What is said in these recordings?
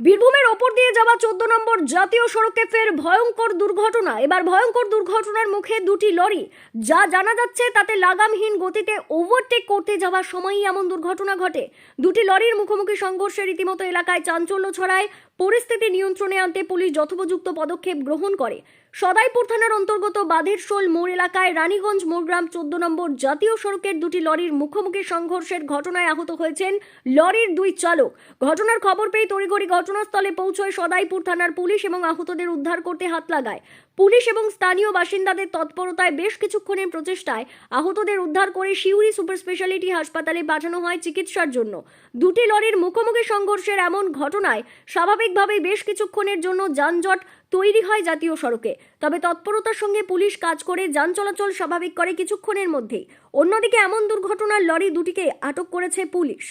বীরভূমের ওপর দিয়ে যাওয়া চোদ্দ নম্বর জাতীয় সড়কে ফের ভয়ঙ্কর দুর্ঘটনা। এবার ভয়ঙ্কর দুর্ঘটনার মুখে দুটি লরি। যা জানা যাচ্ছে তাতে লাগামহীন গতিতে ওভারটেক করতে যাওয়ার সময়ই এমন দুর্ঘটনা ঘটে। দুটি লরির মুখোমুখি সংঘর্ষে রীতিমতো এলাকায় চাঞ্চল্য ছড়ায়। পরিস্থিতি নিয়ন্ত্রণে আনতে পুলিশ যথোপযুক্ত পদক্ষেপ গ্রহণ করে। সদাইপুর থানার অন্তর্গত বাঁধের শোল মোড় এলাকায় রানীগঞ্জ মোড়গ্রাম চোদ্দ নম্বর জাতীয় সড়কের দুটি লরির মুখোমুখি সংঘর্ষের ঘটনায় আহত হয়েছেন লরির দুই চালক। ঘটনার খবর পেয়ে তড়িঘড়ি ঘটনাস্থলে পৌঁছয় সদাইপুর থানার পুলিশ এবং আহতদের উদ্ধার করতে হাত লাগায়। পুলিশ এবং স্থানীয় বাসিন্দাদের তৎপরতায় বেশ কিছুক্ষণের প্রচেষ্টায় আহতদের উদ্ধার করে শিউরি সুপার স্পেশালিটি হাসপাতালে পাঠানো হয় চিকিৎসার জন্য। দুটি লরির মুখোমুখি সংঘর্ষের এমন ঘটনায় স্বাভাবিকভাবেই বেশ কিছুক্ষণের জন্য যানজট তৈরি হয় জাতীয় সড়কে। তবে তৎপরতার সঙ্গে পুলিশ কাজ করে যান চলাচল স্বাভাবিক করে কিছুক্ষণের মধ্যেই। অন্যদিকে এমন দুর্ঘটনার লরি দুটিকে আটক করেছে পুলিশ।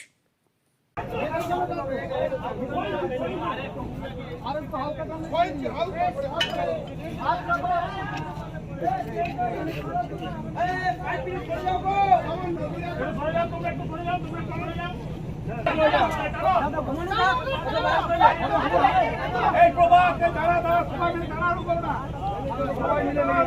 এই প্রভাত দাঁড়া দাঁড়া সবাই মিলে দাঁড়ানো করো না। সবাই মিলে না।